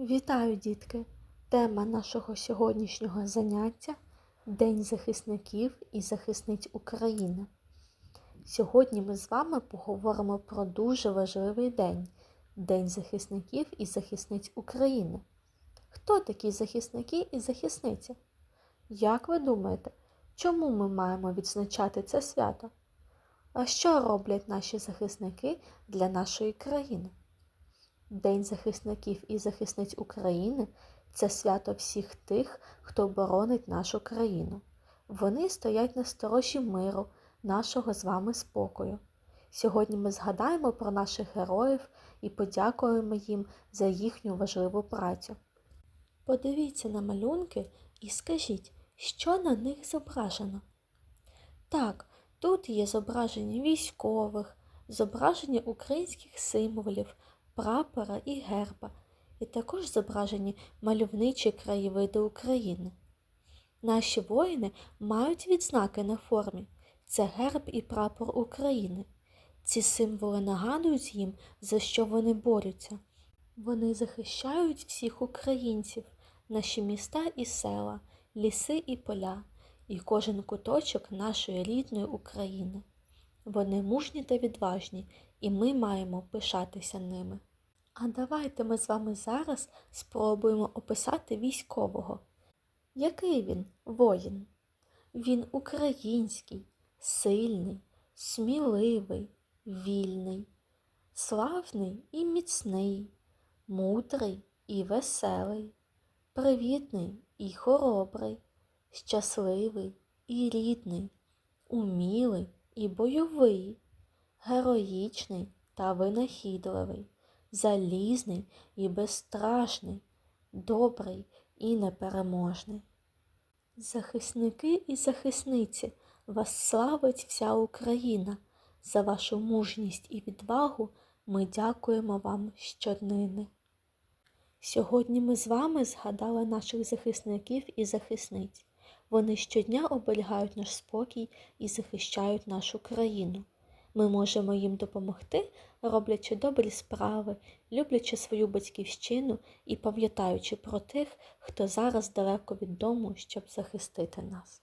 Вітаю, дітки! Тема нашого сьогоднішнього заняття День захисників і захисниць України. Сьогодні ми з вами поговоримо про дуже важливий день День захисників і захисниць України. Хто такі захисники і захисниці? Як ви думаєте, чому ми маємо відзначати це свято? А що роблять наші захисники для нашої країни? День захисників і захисниць України це свято всіх тих, хто боронить нашу країну. Вони стоять на сторожі миру, нашого з вами спокою. Сьогодні ми згадаємо про наших героїв і подякуємо їм за їхню важливу працю. Подивіться на малюнки і скажіть, що на них зображено. Так, тут є зображення військових, зображення українських символів, прапора і герба, і також зображені мальовничі краєвиди України. Наші воїни мають відзнаки на формі це герб і прапор України. Ці символи нагадують їм, за що вони борються. Вони захищають всіх українців, наші міста і села, ліси і поля, і кожен куточок нашої рідної України. Вони мужні та відважні, і ми маємо пишатися ними. А давайте ми з вами зараз спробуємо описати військового. Який він воїн? Він український, сильний, сміливий, вільний, славний і міцний, мудрий і веселий, привітний і хоробрий, щасливий і рідний, умілий і бойовий, героїчний та винахідливий, залізний і безстрашний, добрий і непереможний. Захисники і захисниці, вас славить вся Україна. За вашу мужність і відвагу ми дякуємо вам щоднини. Сьогодні ми з вами згадали наших захисників і захисниць. Вони щодня оберігають наш спокій і захищають нашу країну. Ми можемо їм допомогти, роблячи добрі справи, люблячи свою батьківщину і пам'ятаючи про тих, хто зараз далеко від дому, щоб захистити нас.